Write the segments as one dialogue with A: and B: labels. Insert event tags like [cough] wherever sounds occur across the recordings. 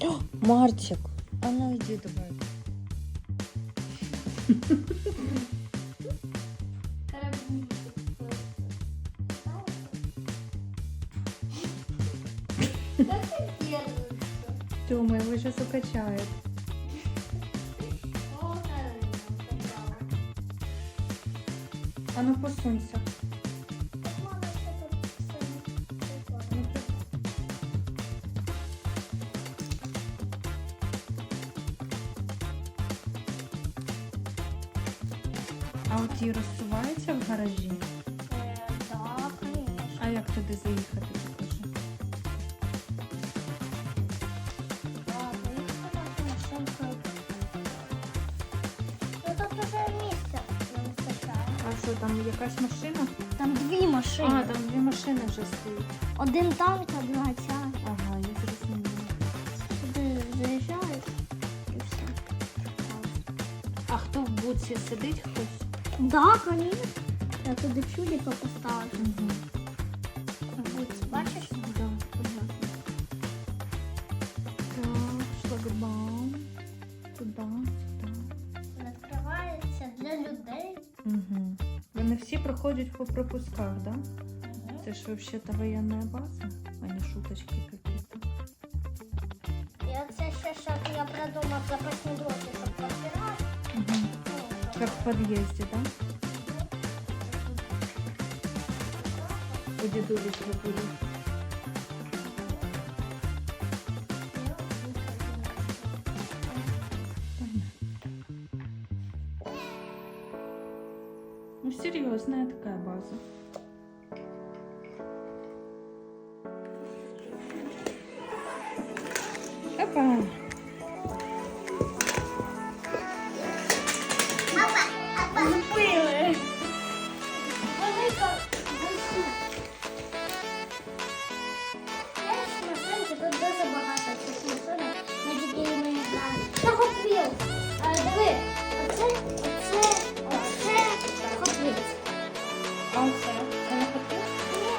A: О, Мартик, а ну йди давай. Тёма, его сейчас укачает. А ну посунься. А от ті розсувається в гаражі?
B: Так, конечно.
A: А як туди заїхати?
B: А. Ну.
A: А що там якась машина?
B: Там дві машини.
A: А, там дві машини вже стоять.
B: Один танк, одна ця.
A: Ага, я зрозуміла.
B: Сюди заїжджаєш і все.
A: А хто в буці сидить хтось?
B: Да, конечно. Я туди чудика поставлю.
A: Угу.
B: Бачиш?
A: Да, понятно. Так, шлагбаум. Туди, сюди.
B: Відкривається для людей.
A: Угу. Вони всі проходять по пропусках, да? Це ж вообще-то воєнна база, а не шуточки какие-то.
B: І оце ще шаг я придумав запасні дроти, щоб попирати.
A: Угу. Как в подъезде, да? У дедулі зробили. Ну, серьезная такая база. Опа!
B: А
A: це? Це не хотів?
B: Ні.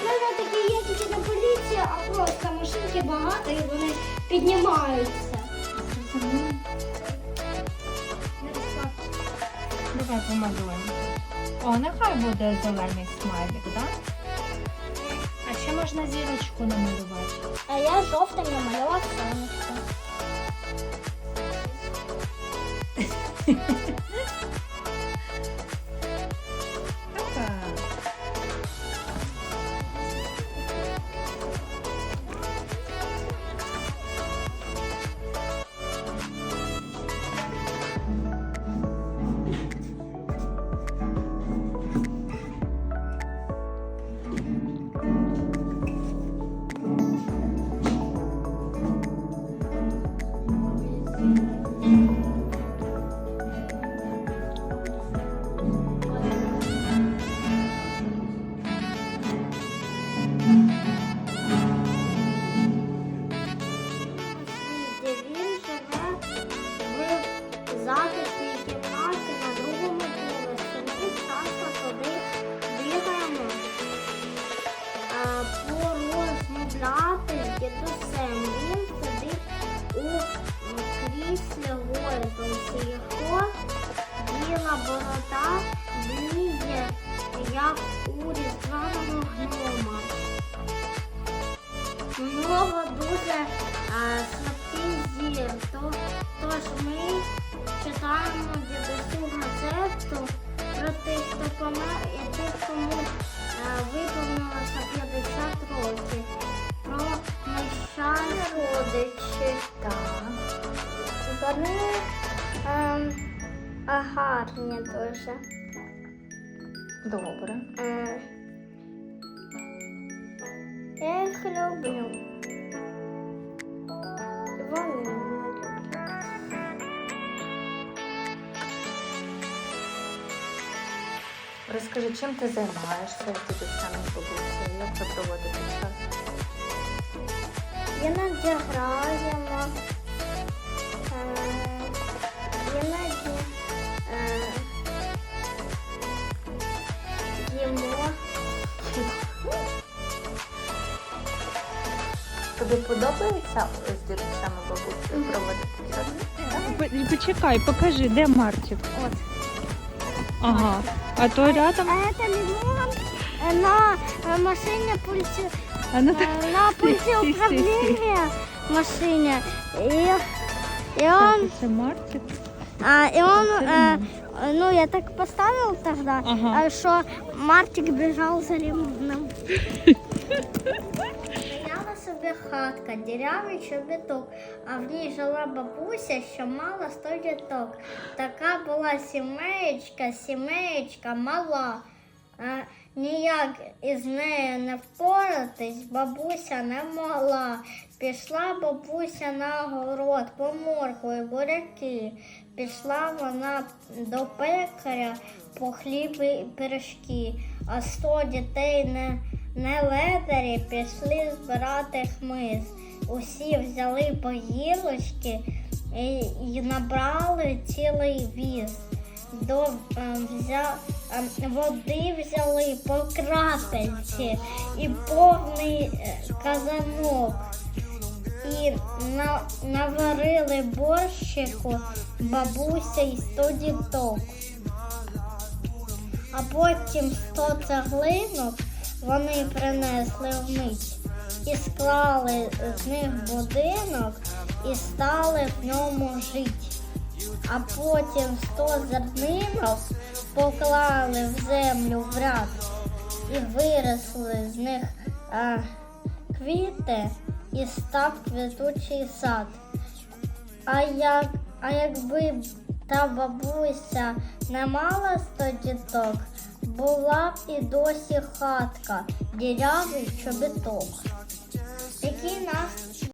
B: У мене такі є тільки на поліції, а просто машинки багато і вони піднімаються.
A: Давай помалюємо. О, нехай буде зелений смайлик, так? А ще можна зірочку намалювати.
B: А я жовтим намалював сонечко. [laughs] борода бліє, як у різдвяного гнома. У нього дуже а, слабкий зір, то, тож ми читаємо дідусю газету про тих, хто помер і тих, кому а, виповнилося 50 років, про нещасні родичі.
A: Так.
B: Вони гарні дуже.
A: Добре.
B: Е, я їх люблю. Вони мене люблять.
A: Розкажи, чим ти займаєшся, як ти саме бабусею, як ви проводите час?
B: Іноді граємо.
A: Тобі подобається з дідусями бабусею проводити час?
C: П- Почекай, покажи, де Мартик.
B: От.
C: Ага. А то рядом.
B: А это лимон э, на э, машине пульте,
C: А ну
B: э, на пульте
C: Си-си-си. [laughs]
B: управления машине. И, и он,
C: Це Мартик.
B: а, и он,
C: Это
B: э,
C: лимон.
B: ну я так поставил тогда,
C: Ага.
B: а, что Мартик бежал за лимоном. [laughs] Хатка, дірявий чобіток, а в ній жила бабуся, що мала сто діток. Така була сімеєчка, сімеєчка мала. А ніяк із нею не впоратись, бабуся не могла. Пішла бабуся на город по моркву і буряки. Пішла вона до пекаря по хліб і пиріжки, а сто дітей не, не ледарі пішли збирати хмиз. Усі взяли по гілочки і, і набрали цілий віз. До, е, взя, е, води взяли по крапельці і повний е, казанок. І на, наварили борщику бабуся і сто діток. А потім сто цеглинок вони принесли вмить і склали з них будинок і стали в ньому жити. А потім сто зернинок поклали в землю в ряд і виросли з них а, квіти і став квітучий сад. А як, а якби та бабуся не мала сто діток, була б і досі хатка, дірявий чобіток. Який